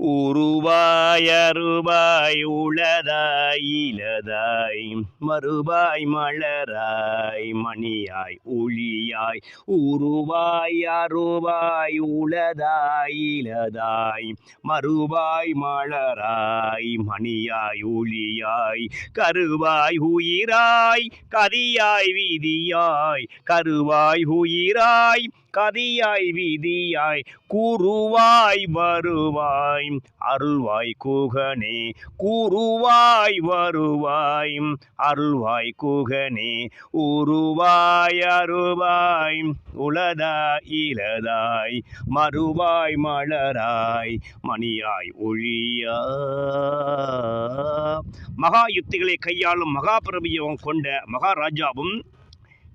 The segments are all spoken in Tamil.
உருவாய் அருவாய் உளதாய் இலதாய் மறுபாய் மலராய் மணியாய் ஒளியாய். உருவாய் அருவாய் உளதாய் இலதாய் மறுபாய் மலராய் மணியாய் ஒளியாய். கருவாய் உயிராய் கதியாய் வீதியாய். கருவாய் உயிராய் கதியாய் வீதியாய் கூறுவாய் வருவாய். அருள்வாய் குகனே கூறுவாய் வருவாய். அருள்வாய் குகனே உருவாய் அருவாய். உளதா இலதாய் மறுவாய் மலராய். மணியாய் ஒழியா. மகா யுத்திகளை கையாளும் மகாபிரபியவம் கொண்ட மகாராஜாவும்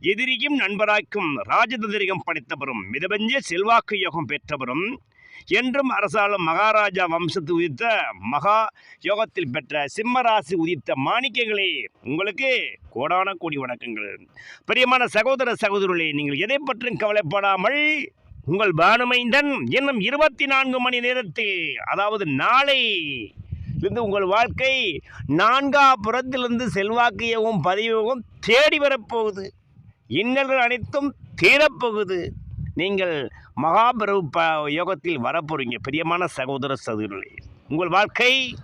எதிரியும் நண்பராக்கும் ராஜதந்திரிகம் படைத்தவரும் மிதவெஞ்ச செல்வாக்கு யோகம் பெற்றவரும் என்றும் அரசாலும் மகாராஜா வம்சத்து உதித்த மகா யோகத்தில் பெற்ற சிம்மராசி உதித்த மாணிக்கங்களே உங்களுக்கு கோடான கோடி வணக்கங்கள். பிரியமான சகோதர சகோதரர்களே நீங்கள் எதை பற்றியும் கவலைப்படாமல் உங்கள் பானுமைந்தன் இன்னும் இருபத்தி நான்கு மணி நேரத்தில் அதாவது நாளை இருந்து உங்கள் வாழ்க்கை நான்காம் புறத்திலிருந்து செல்வாக்கியவும் பதிவும் தேடி வரப்போகுது. இன்னல்கள் அனைத்தும் தீரப்போகுது. நீங்கள் மகாபிரபு ப யோகத்தில் வரப்போறீங்க பிரியமான சகோதர சகோதரர்களே உங்கள் வாழ்க்கை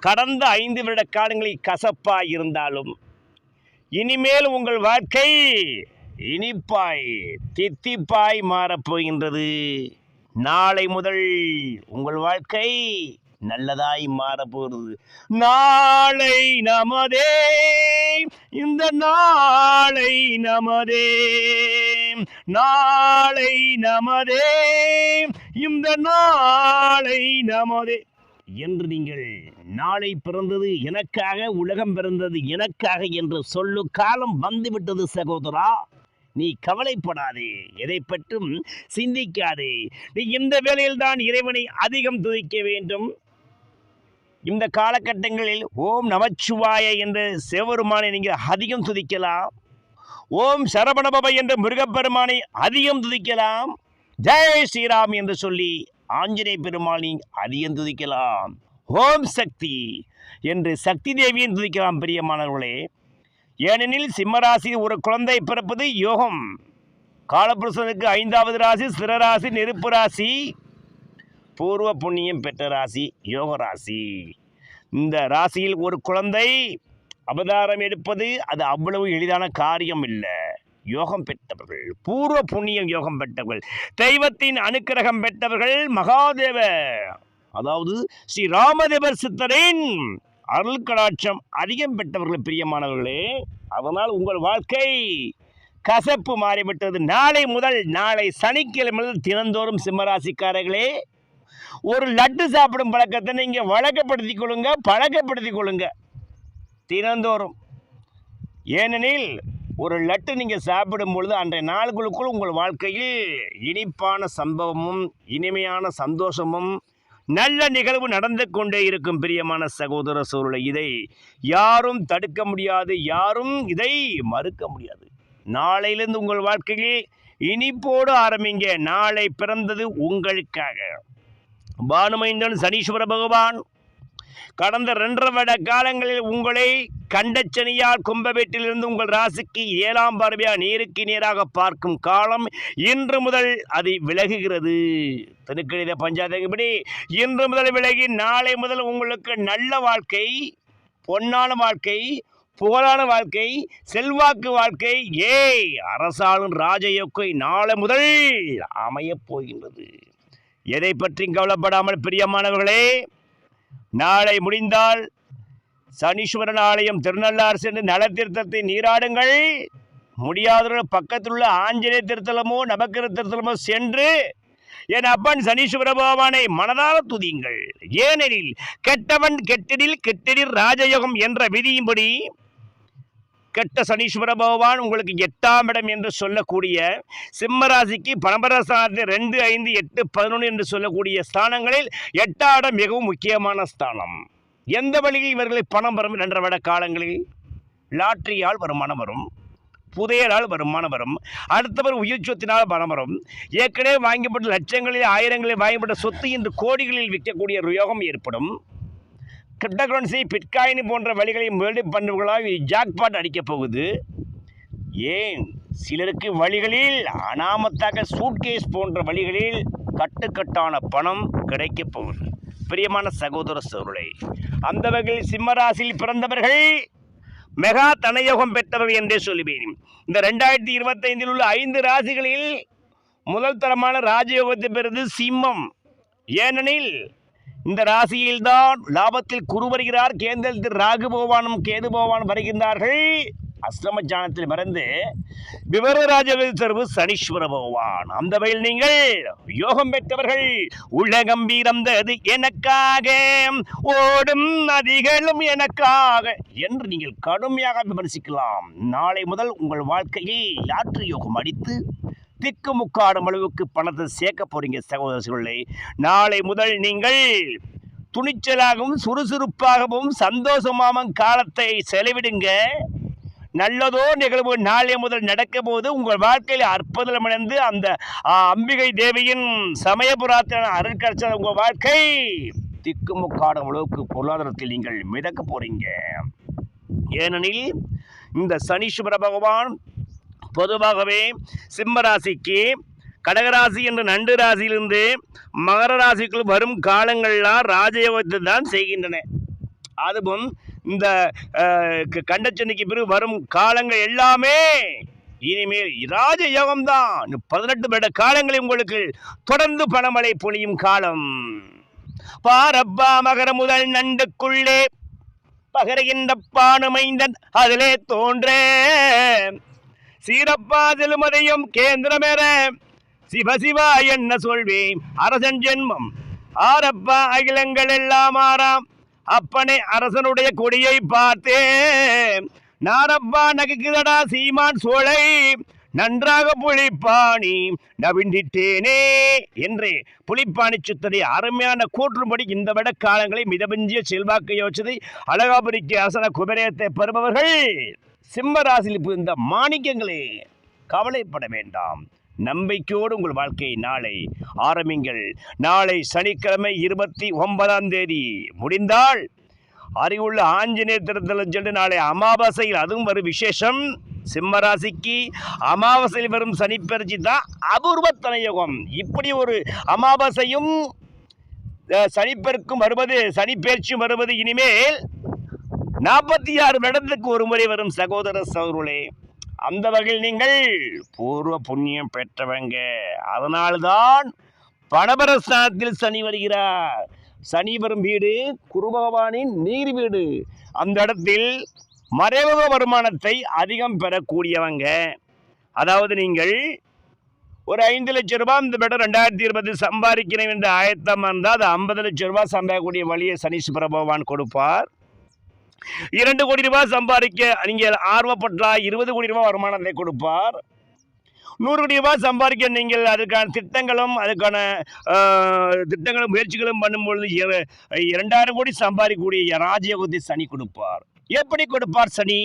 கடந்த ஐந்து வருட காலங்களில் கசப்பாய் இருந்தாலும் இனிமேல் உங்கள் வாழ்க்கை இனிப்பாய் தித்திப்பாய் மாறப்போகின்றது. நாளை முதல் உங்கள் வாழ்க்கை நல்லதாய் மாறப்போகிறது. நாளை நமதே இந்த நாளை நமதே நாளை நமதே இந்த நாளை நமதே. என்று நீங்கள் நாளை பிறந்தது எனக்காக உலகம் பிறந்தது எனக்காக என்று சொல்லு காலம் வந்துவிட்டது சகோதரா. நீ கவலைப்படாதே எதை பற்றும் சிந்திக்காதே. நீ இந்த வேலையில்தான் இறைவனை அதிகம் துதிக்க வேண்டும். இந்த காலகட்டங்களில் ஓம் நமச்சிவாய என்று சிவபெருமானை நீங்கள் அதிகம் துதிக்கலாம். ஓம் சரவணபவ என்ற முருகப்பெருமானை அதிகம் துதிக்கலாம். ஜெய் ஸ்ரீராம் என்று சொல்லி ஆஞ்சநேய பெருமானை அதிகம் துதிக்கலாம். ஓம் சக்தி என்று சக்தி தேவியும் துதிக்கலாம் பிரியமானவர்களே. ஏனெனில் சிம்மராசி ஒரு குழந்தை பிறப்பது யோகம். காலபுருஷனுக்கு ஐந்தாவது ராசி சிறராசி நெருப்பு ராசி. பூர்வ புண்ணியம் பெற்ற ராசி யோக ராசி. இந்த ராசியில் ஒரு குழந்தை அவதாரம் எடுப்பது அது அவ்வளவு எளிதான காரியம் இல்லை. யோகம் பெற்றவர்கள் பூர்வ புண்ணியம் யோகம் பெற்றவர்கள் தெய்வத்தின் அனுக்கிரகம் பெற்றவர்கள் மகாதேவ. அதாவது ஸ்ரீ ராமதேவர் சித்தரின் அருள் கடாட்சம் அதிகம் பெற்றவர்கள் பிரியமானவர்களே அதனால் உங்கள் வாழ்க்கை கசப்பு மாறிவிட்டது. நாளை முதல் நாளை சனிக்கிழமை தினந்தோறும் சிம்மராசிக்காரர்களே ஒரு லட்டு சாப்பிடும் பழக்கத்தை நீங்கள் வழக்கப்படுத்தி கொள்ளுங்க பழக்கப்படுத்தி கொள்ளுங்க. தினந்தோறும். ஏனெனில் ஒரு லட்டு நீங்கள் சாப்பிடும் பொழுது அன்றைய நாளுக்குள்ளுக்குள் உங்கள் வாழ்க்கையில் இனிப்பான சம்பவமும் இனிமையான சந்தோஷமும் நல்ல நிகழ்வு நடந்து கொண்டே இருக்கும் பிரியமான சகோதர சூழலை இதை யாரும் தடுக்க முடியாது யாரும் இதை மறுக்க முடியாது. நாளையிலிருந்து உங்கள் வாழ்க்கையில் இனிப்போடு ஆரம்பிங்க. நாளை பிறந்தது உங்களுக்காக. பானுமைந்தன் சனீஸ்வர பகவான் கடந்த ரெண்டரை வருட காலங்களில் உங்களை கண்டச்சனியால் கும்பவீட்டிலிருந்து உங்கள் ராசிக்கு ஏழாம் பார்வையா நீருக்கு நேராக பார்க்கும் காலம் இன்று முதல் அது விலகுகிறது. திருக்கணித பஞ்சாயத்துப்படி இன்று முதல் விலகி நாளை முதல் உங்களுக்கு நல்ல வாழ்க்கை பொன்னான வாழ்க்கை புகழான வாழ்க்கை செல்வாக்கு வாழ்க்கை ஏய் அரசாளும் ராஜயோக்கை நாளை முதல் அமையப் போகின்றது. எதை பற்றியும் கவலைப்படாமல் பிரியமானவர்களே நாளை முடிந்தால் சனீஸ்வரன் ஆலயம் திருநள்ளார் சென்று நலத்தீர்த்தத்தை நீராடுங்கள். முடியாதவர்கள் பக்கத்தில் உள்ள ஆஞ்சநேய திருத்தலமோ நபக்கிர திருத்தலமோ சென்று என் அப்பன் சனீஸ்வர பகவானை மனதார துதியுங்கள். ஏனெனில் கெட்டவன் கெட்டடில் கெட்டிடில் ராஜயோகம் என்ற விதியின்படி கெட்ட சனீஸ்வர பகவான் உங்களுக்கு எட்டாம் இடம் என்று சொல்லக்கூடிய சிம்மராசிக்கு பரம்பரஸ்தானத்தில் ரெண்டு ஐந்து எட்டு பதினொன்று என்று சொல்லக்கூடிய ஸ்தானங்களில் எட்டாம் இடம் மிகவும் முக்கியமான ஸ்தானம். எந்த வழியில் இவர்களை பணம் வரும் என்ற விட காலங்களில்? லாட்டரியால் வருமானம் வரும் புதையலால் வருமானம் வரும் அடுத்தவர் உயிர் சொத்தினால் பணம் வரும். ஏற்கனவே வாங்கப்பட்ட லட்சங்களில் ஆயிரங்களில் வாங்கப்பட்ட சொத்து இன்று கோடிகளில் விற்கக்கூடிய யோகம் ஏற்படும். கிரிப்டோகரன்சி பிட்காயின் போன்ற வழிகளை முதலீடு பண்ணுவர்களால் ஜாக்பாட் அடிக்கப் போகுது. ஏன்? சிலருக்கு வழிகளில் அனாமத்தாக சூட்கேஸ் போன்ற வழிகளில் கட்டுக்கட்டான பணம் கிடைக்கப் போகுது. பிரியமான சகோதர சோழரை அந்த வகையில் சிம்மராசியில் பிறந்தவர்கள் மெகா தனயோகம் பெற்றவர்கள் என்றே சொல்லுவேன். இந்த ரெண்டாயிரத்தி இருபத்தைந்தில் உள்ள ஐந்து ராசிகளில் முதல் தரமான ராஜயோகத்தை பெறுது சிம்மம். ஏனெனில் இந்த ராசியில்தான் லாபத்தில் குரு வருகிறார். கேந்திரத்தில் ராகு பகவானும் கேது பகவான் வருகின்றார்கள். அஸ்ரம ஜானத்தில் மறந்து விவரராஜவில் சர்வு சனீஸ்வர பகவான். அந்த வகையில் நீங்கள் யோகம் பெற்றவர்கள். உலகம் வீரந்தது எனக்காக ஓடும் நதிகளும் எனக்காக என்று நீங்கள் கடுமையாக விமர்சிக்கலாம். நாளை முதல் உங்கள் வாழ்க்கையை யாற்று யோகம் அடித்து திக்கு முக்காடும் அளவுக்கு பணத்தை சேர்க்க போறீங்க சகோதரர்களே. நாளை முதல் நீங்கள் துணிச்சலாகவும் சுறுசுறுப்பாகவும் சந்தோஷமாகவும் காலத்தை செலவிடுங்க. நல்லதோ நிகழ்வு நாளை முதல் நடக்க போது உங்கள் வாழ்க்கையில் அற்புதமடைந்து அந்த அம்பிகை தேவியின் சமயபுராத்தன அருட்கட்ச உங்கள் வாழ்க்கை திக்குமுக்காடும் அளவுக்கு பொருளாதாரத்தில் நீங்கள் மிதக்க போறீங்க. ஏனெனில் இந்த சனீஸ்வர பகவான் பொதுவாகவே சிம்மராசிக்கு கடகராசி என்ற நண்டு ராசியிலிருந்து மகர ராசிக்குள் வரும் காலங்கள்லாம் ராஜயோகத்தை தான் செய்கின்றன. அதுவும் இந்த கண்டச்சனிக்கு பிறகு வரும் காலங்கள் எல்லாமே இனிமேல் ராஜ யோகம்தான் பதினெட்டு வருட காலங்களில் உங்களுக்கு தொடர்ந்து பணமழை பொழியும் காலம். பாரப்பா மகர முதல் நண்டுக்குள்ளே பகருகின்ற பானுமைந்தன் அதிலே தோன்ற சீரப்பா செலுமதையும் கேந்திரமேற சிவசிவா என்ன சொல்வேன்? அரசன் ஜென்மம். ஆரப்பா அகிலங்கள் எல்லாம் ஆறாம். அப்பனே அரசனுடைய கொடியை பார்த்தேன். நாரப்பா நகைக்குதடா சீமான் சோலை நன்றாக புலிப்பாணி நவிண்டிட்டேனே என்று. புலிப்பாணி சுத்ததை அருமையான கூற்றும்படி இந்த விட காலங்களை மிதமிஞ்சிய செல்வாக்கை யோசிச்சதை அழகாபுரிக்கு அரசன குபேரத்தை பெறுபவர்கள். சிம்ம ராசியில் இந்த மாணிக்கங்களே கவலைப்பட வேண்டாம். நம்பிக்கையோடு உங்கள் வாழ்க்கை நாளை ஆரம்பிங்கள். நாளை சனிக்கிழமை இருபத்தி ஒன்பதாம் தேதி முடிந்தால் அறிவுள்ள ஆஞ்சநேயர் திருத்தலம் சென்று நாளை அமாவாசையில் அதுவும் ஒரு விசேஷம். சிம்மராசிக்கு அமாவாசையில் வரும் சனிப்பெயர்ச்சி தான் அபூர்வ தனயோகம் இப்படி ஒரு அமாவாசையும் சனிப்பெருக்கும் வருவது சனிப்பெயர்ச்சியும் வருவது இனிமேல் நாற்பத்தி ஆறு வருடத்துக்கு ஒரு முறை வரும் சகோதர சகோதரர்களே அந்த வகையில் நீங்கள் பூர்வ புண்ணியம் பெற்றவங்க. அதனால்தான் பணபரஸ்தானத்தில் சனி வருகிறார். சனி வரும் வீடு குரு பகவானின் நீர் வீடு. அந்த இடத்தில் மறைமுக வருமானத்தை அதிகம் பெறக்கூடியவங்க. அதாவது நீங்கள் ஒரு ஐந்து லட்சம் ரூபாய் இந்த விட ரெண்டாயிரத்தி இருபது சம்பாதிக்கிறேன் என்ற ஆயத்தம் இருந்தால் அது ஐம்பது லட்சம் ரூபாய் சம்பாதிக்கக்கூடிய வழியை சனீஸ்வர பகவான் கொடுப்பார். இரண்டு கோடி ரூபாய் சம்பாதிக்க நீங்கள் ஆர்வப்பட்டால் இருபது கோடி ரூபாய் வருமானத்தை கொடுப்பார். நூறு கோடி ரூபாய் சம்பாதிக்க நீங்கள் அதுக்கான திட்டங்களும் அதுக்கான ஆஹ், திட்டங்களும் முயற்சிகளும் பண்ணும்பொழுது இரண்டாயிரம் கோடி சம்பாதிக்கக்கூடிய ராஜயோகத்தை சனி கொடுப்பார். எப்படி கொடுப்பார் சனி?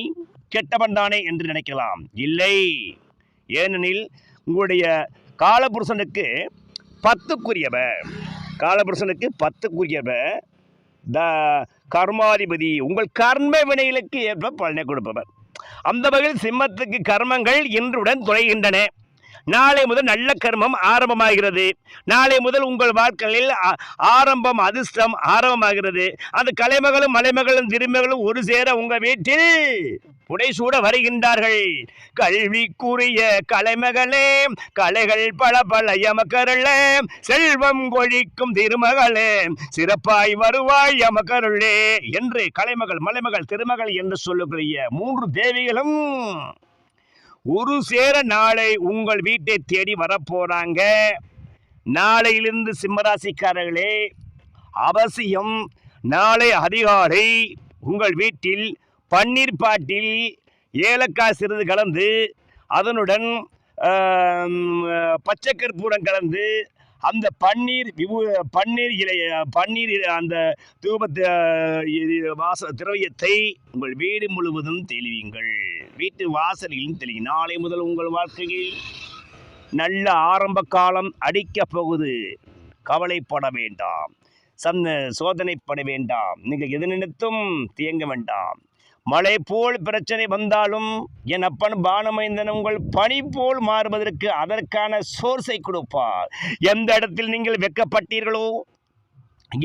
கெட்டவன் தானே என்று நினைக்கலாம். இல்லை. ஏனெனில் உங்களுடைய காலபுருஷனுக்கு பத்துக்குரியவர். காலபுருஷனுக்கு பத்துக்குரியவர். த கர்மாதிபதி. உங்கள் கர்ம வினைகளுக்கு ஏற்ப பலனை கொடுப்பவர். அந்த வகையில் சிம்மத்துக்கு கர்மங்கள் இன்றுடன் துறைகின்றன நாளை முதல் நல்ல கர்மம் ஆரம்பமாகிறது. நாளை முதல் உங்கள் வாழ்க்கையில் ஆரம்பம் அதிர்ஷ்டம் ஆரம்பமாகிறது. அந்த கலைமகளும் மலைமகளும் திருமகளும் ஒரு சேர உங்கள் வீட்டில் புடைசூட வருகின்றார்கள். கல்விக்குரிய கலைமகளே கலைகள் பல பல எமக்கருளே செல்வம் கொழிக்கும் திருமகளே சிறப்பாய் வருவாய் எமக்கருளே என்று கலைமகள் மலைமகள் திருமகள் என்று சொல்லக்கூடிய மூன்று தேவிகளும் ஒரு சேர நாளை உங்கள் வீட்டை தேடி வரப்போறாங்க. நாளையிலிருந்து சிம்மராசிக்காரர்களே அவசியம் நாளை அதிகாலை உங்கள் வீட்டில் பன்னீர் பாட்டில் ஏலக்காய் சிறிது கலந்து அதனுடன் பச்சை கற்பூரம் கலந்து அந்த பன்னீர் விபு பன்னீர் இலை பன்னீர் இலை- அந்த தூபத்தை வாச திரவியத்தை உங்கள் வீடு முழுவதும் தெளிவீங்கள் வீட்டு வாசலிலும் தெளிங்க நாளை முதல் உங்கள் வாழ்க்கையில் நல்ல ஆரம்ப காலம் அடிக்கப் போகுது. கவலைப்பட வேண்டாம். சந்த சோதனைப்பட வேண்டாம். நீங்கள் எது நினைத்தும் தேங்க வேண்டாம். மழை போல் பிரச்சனை வந்தாலும் என் அப்பன் பானமைந்தன் உங்கள் பனி போல் மாறுவதற்கு அதற்கான சோர்ஸை கொடுப்பார். எந்த இடத்தில் நீங்கள் வெக்கப்பட்டீர்களோ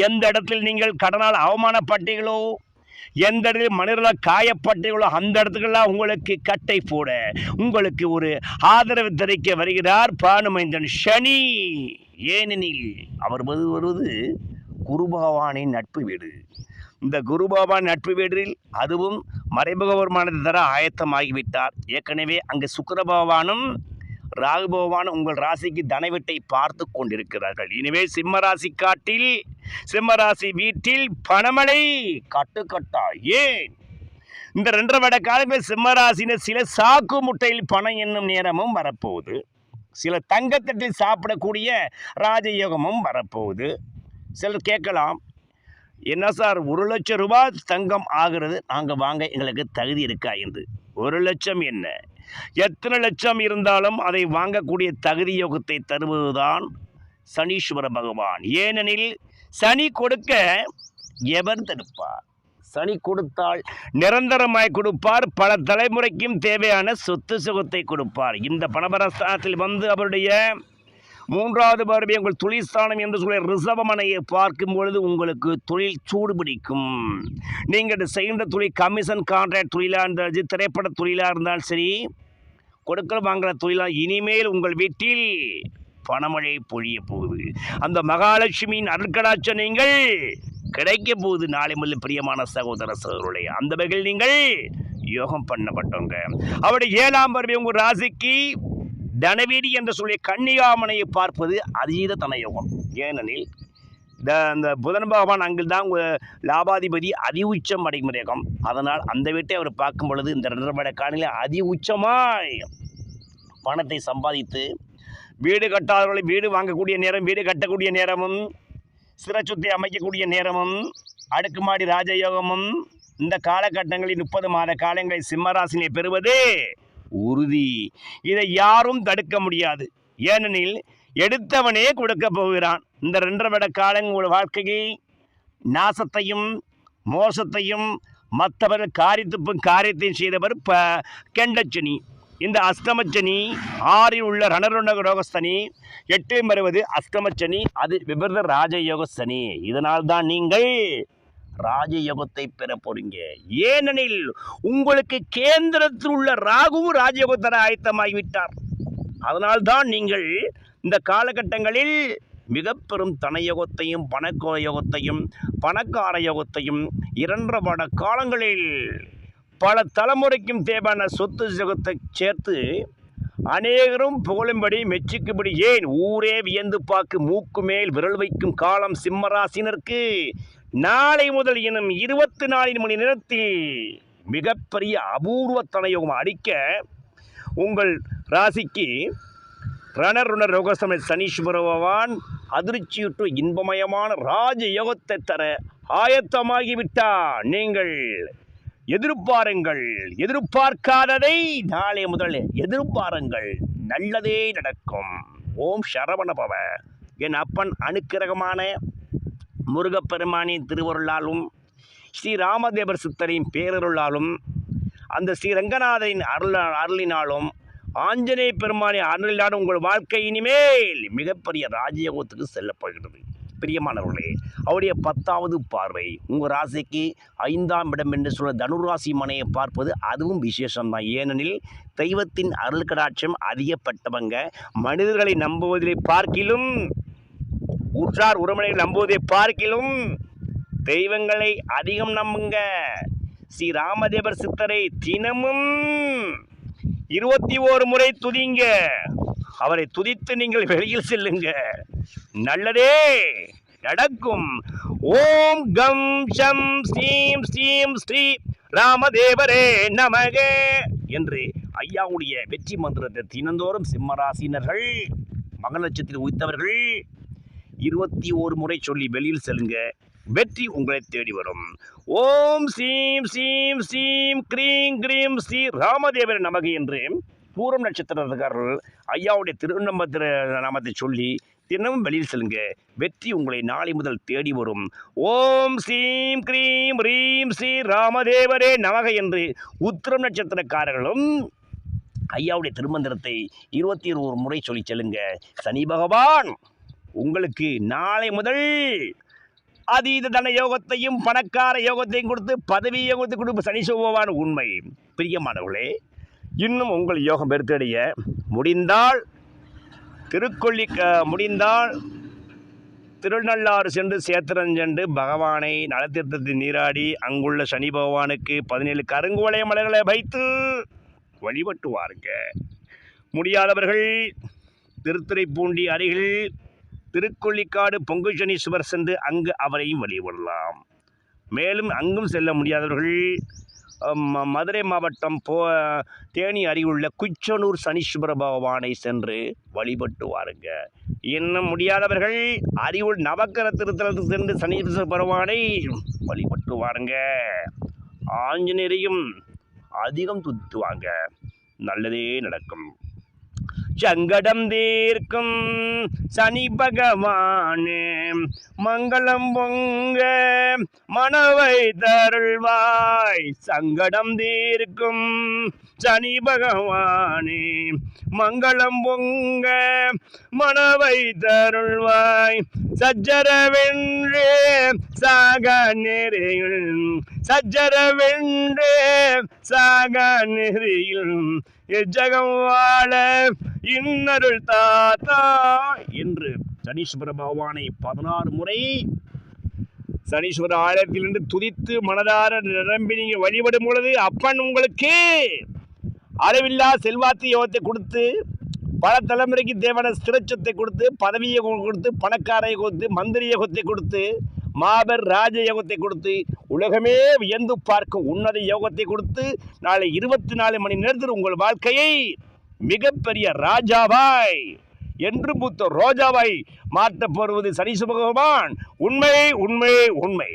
எந்த இடத்தில் நீங்கள் கடனால் அவமானப்பட்டீர்களோ எந்த இடத்தில் மனிதர்களால் காயப்பட்டீர்களோ அந்த இடத்துக்கெல்லாம் உங்களுக்கு கட்டை போட உங்களுக்கு ஒரு ஆதரவு தெரிவிக்க வருகிறார் பானுமைந்தன். சனி ஏனெனில் அவர் வந்து வருவது குருபகவானின் நட்பு வீடு. இந்த குருபகவான் நட்பு வீடில் அதுவும் மறைமுக வருமானத்தை தர ஆயத்தமாகிவிட்டார். ஏற்கனவே அங்கு சுக்கிர பகவானும் ராகு உங்கள் ராசிக்கு தனவீட்டை பார்த்து கொண்டிருக்கிறார்கள். இனிமே சிம்ம ராசி காட்டில் சிம்ம ராசி வீட்டில் பணமழை கட்டுக்கட்டா ஏன்? இந்த ரெண்டரை வட காலங்களில் சிம்மராசினர் சில சாக்கு முட்டையில் பணம் என்னும் நேரமும் வரப்போகுது. சில தங்கத்தட்டில் சாப்பிடக்கூடிய ராஜயோகமும் வரப்போகுது. சிலர் கேட்கலாம் என்ன சார்? ஒரு லட்சம் ரூபாய் தங்கம் ஆகிறது. நாங்கள் வாங்க எங்களுக்கு தகுதி இருக்கா என்று. ஒரு லட்சம் என்ன? எத்தனை லட்சம் இருந்தாலும் அதை வாங்கக்கூடிய தகுதி யோகத்தை தருவதுதான் சனீஸ்வர பகவான். ஏனெனில் சனி கொடுக்க எவர் தடுப்பார்? சனி கொடுத்தால் நிரந்தரமாய் கொடுப்பார். பல தலைமுறைக்கும் தேவையான சொத்து சுகத்தை கொடுப்பார். இந்த பணபரஸ்தானத்தில் வந்து அவருடைய மூன்றாவது பார்வை உங்கள் தொழிற்ஸ்தானம் என்று சொல்லி ரிசவமனையை பார்க்கும் பொழுது உங்களுக்கு தொழில் சூடு பிடிக்கும். நீங்கள் செய்கின்ற தொழில் கமிஷன் கான்ட்ராக்ட் தொழிலாக இருந்தாலும் திரைப்பட தொழிலாக இருந்தாலும் சரி கொடுக்கல் வாங்குற தொழிலாக இனிமேல் உங்கள் வீட்டில் பணமழை பொழிய போகுது. அந்த மகாலட்சுமியின் அருட்கடாட்சம் நீங்கள் கிடைக்க போகுது. நாளை முதல் பிரியமான சகோதர சகோதரர்களே அந்த வகையில் நீங்கள் யோகம் பண்ணப்பட்டவங்க. அவருடைய ஏழாம் பருவி உங்கள் ராசிக்கு தனவீடி என்று சொல்லி கன்னிகாமனையை பார்ப்பது அதீத தனயோகம். ஏனெனில் இந்த அந்த புதன் பகவான் அங்கு தான் லாபாதிபதி அதி உச்சம் அடைமுறையகம் அதனால் அந்த வீட்டை அவர் பார்க்கும் பொழுது இந்த ரெண்டரை மணி அதி உச்சமாய் பணத்தை சம்பாதித்து வீடு கட்டாதவர்களை வீடு வாங்கக்கூடிய நேரம் வீடு கட்டக்கூடிய நேரமும் சிறச்சுத்தை அமைக்கக்கூடிய நேரமும் அடுக்குமாடி ராஜயோகமும் இந்த காலகட்டங்களில் முப்பது மாத காலங்களில் சிம்மராசினை பெறுவது உறுதி. இதை யாரும் தடுக்க முடியாது. ஏனெனில் எடுத்தவனே கொடுக்க போகிறான். இந்த ரெண்டரை விட காலங்கள் உங்கள் நாசத்தையும் மோசத்தையும் மற்றவர் காரியத்துப்பும் காரியத்தையும் செய்தவர் ப கெண்டச்சனி இந்த அஸ்தமச்சனி ஆறில் உள்ள ரணருணக ரோகஸ்தனி எட்டு வருவது அஸ்தமச்சனி அது விபரத ராஜயோகஸ்தனி. சனி இதனால் தான் நீங்கள் ராஜயோகத்தை பெற போறீங்க. ஏனெனில் உங்களுக்கு கேந்திரத்தில் உள்ள ராகுவும் ராஜயோகத்தர ஆயத்தமாகிவிட்டார். அதனால்தான் நீங்கள் இந்த காலகட்டங்களில் மிக பெரும் தனயோகத்தையும் பணக்கோ யோகத்தையும் பணக்கார யோகத்தையும் இரண்டரை பட காலங்களில் பல தலைமுறைக்கும் தேவையான சொத்து யோகத்தை சேர்த்து அநேகரும் புகழும்படி மெச்சிக்கும்படி ஏன் ஊரே வியந்து பார்க்கு மூக்கு மேல் விரல் வைக்கும் காலம் சிம்மராசினருக்கு நாளை முதல் இன்னும் இருபத்தி நாலு மணி நேரத்தில் மிகப்பெரிய அபூர்வ தனயோகம் அடிக்க உங்கள் ராசிக்கு ரணருணர் ரோகசம சனீஸ்வர பகவான் அதிர்ச்சியுற்று இன்பமயமான ராஜ யோகத்தை தர ஆயத்தமாகிவிட்டார். நீங்கள் எதிர்பாருங்கள் எதிர்பார்க்காததை நாளை முதல் எதிர்பாருங்கள். நல்லதே நடக்கும். ஓம் சரவணபவ. என் அப்பன் அனுக்கிரகமான முருகப்பெருமானின் திருவருளாலும் ஸ்ரீ ராமதேவர் சித்தரின் பேரருளாலும் அந்த ஸ்ரீரங்கநாதரின் அருள் அருளினாலும் ஆஞ்சநேய பெருமானின் அருளினாலும் உங்கள் வாழ்க்கை இனிமேல் மிகப்பெரிய ராஜயோகத்துக்கு செல்லப்படுகிறது பிரியமானவர்களே அவருடைய பத்தாவது பார்வை உங்கள் ராசிக்கு ஐந்தாம் இடம் என்று சொல்ல தனுராசி மனையை பார்ப்பது அதுவும் விசேஷம்தான். ஏனெனில் தெய்வத்தின் அருள் கடாட்சம் அதிகப்பட்டவங்க மனிதர்களை நம்புவதிலே பார்க்கிலும் உற்றார் உறவினர்களை நம்புவதை பார்க்கிலும் தெய்வங்களை அதிகம் நம்புங்க. ஸ்ரீ ராமதேவர் சித்தரை தினமும் இருபத்தி ஓரு முறை துதிங்க. அவரை துதித்து நீங்கள் வெளியில் செல்லுங்க. நல்லதே நடக்கும். ஓம் கம் சம் ஸ்ரீம் ஸ்ரீம் ஸ்ரீ ராமதேவரே நமக என்று ஐயாவுடைய வெற்றி மந்திரத்தை தினந்தோறும் சிம்மராசினர்கள் மக உய்த்தவர்கள் இருபத்தி ஒரு முறை சொல்லி வெளியில் செல்லுங்க. வெற்றி உங்களை தேடி வரும். ஓம் சீம் சீம் சீம் க்ரீம் கிரீம் ஸ்ரீ ராமதேவர் நமகு என்று பூரம் நட்சத்திரக்காரர்கள் ஐயாவுடைய திருநம்பத்திர நாமத்தை சொல்லி தினமும் வெளியில் செல்லுங்க. வெற்றி உங்களை நாளை முதல் தேடி வரும். ஓம் ஸ்ரீம் கிரீம் ரீம் ஸ்ரீ ராமதேவரே நமக என்று உத்திரம் நட்சத்திரக்காரர்களும் ஐயாவுடைய திருமந்திரத்தை இருபத்தி ஒரு முறை சொல்லி செல்லுங்க. சனி பகவான்! உங்களுக்கு நாளை முதல் அதீத தன யோகத்தையும் பணக்கார யோகத்தையும் கொடுத்து பதவி யோகத்தை கொடுப்பு சனி சுபமான உண்மை. பிரியமானவர்களே இன்னும் உங்கள் யோகம் பெருத்தடைய முடிந்தால் திருக்கொள்ளி முடிந்தால் திருநள்ளாறு சென்று சேத்திரன் சென்று பகவானை நலத்தீர்த்தத்தில் நீராடி அங்குள்ள சனி பகவானுக்கு பதினேழு கருங்குவளைய மலர்களை வைத்து வழிபட்டு வாருங்க முடியாதவர்கள் திருத்துறைப்பூண்டி அருகில் திருக்கொள்ளிக்காடு பொங்குசனீஸ்வர் சென்று அங்கு அவரையும் வழிபடலாம் மேலும் அங்கும் செல்ல முடியாதவர்கள் மதுரை மாவட்டம் போ தேனி அருகிலுள்ள குச்சனூர் சனீஸ்வர பகவானை சென்று வழிபட்டு வாருங்க இன்னும் முடியாதவர்கள் அறிவுள் நவக்கர திருத்தலத்துக்கு சென்று சனீஸ்வர பகவானை வழிபட்டு வாருங்க ஆஞ்சநேயரையும் அதிகம் துத்துவாங்க நல்லதே நடக்கும். சங்கடம் தீர்க்கும். சனி பகவானே மங்களம் பொங்க மனவை தருள்வாய். சங்கடம் தீர்க்கும். சனி பகவானே மங்களம் பொங்க மனவை தருள்வாய். சஜ்ஜரவென்றே சாக நெறியில் சஜ்ஜரவென்றே சாக நெறியில் எஜகம் வாழ இன்னருள் தாத்தா. என்று சனீஸ்வர பகவானை பதினாறு முறை சனீஸ்வர ஆலயத்திலிருந்து துதித்து மனதார நிரம்பி நீங்கள் வழிபடும் பொழுது அப்பன் உங்களுக்கு அளவில்லா செல்வாத்து யோகத்தை கொடுத்து பல தலைமுறைக்கு தேவையான ஸ்திரச்சத்தை கொடுத்து பதவியை கொடுத்து பணக்கார யோகத்தை மந்திரி யோகத்தை கொடுத்து மாபெர் ராஜ யோகத்தை கொடுத்து உலகமே வியந்து பார்க்கும் உன்னத யோகத்தை கொடுத்து நாளை இருபத்தி நாலு மணி நேரத்தில் உங்கள் வாழ்க்கையை மிகப்பெரிய ராஜாவாய் என்று பூத்த ரோஜாவாய் மாற்றப் போடுவது சனீஸ்வர உண்மை உண்மை உண்மை.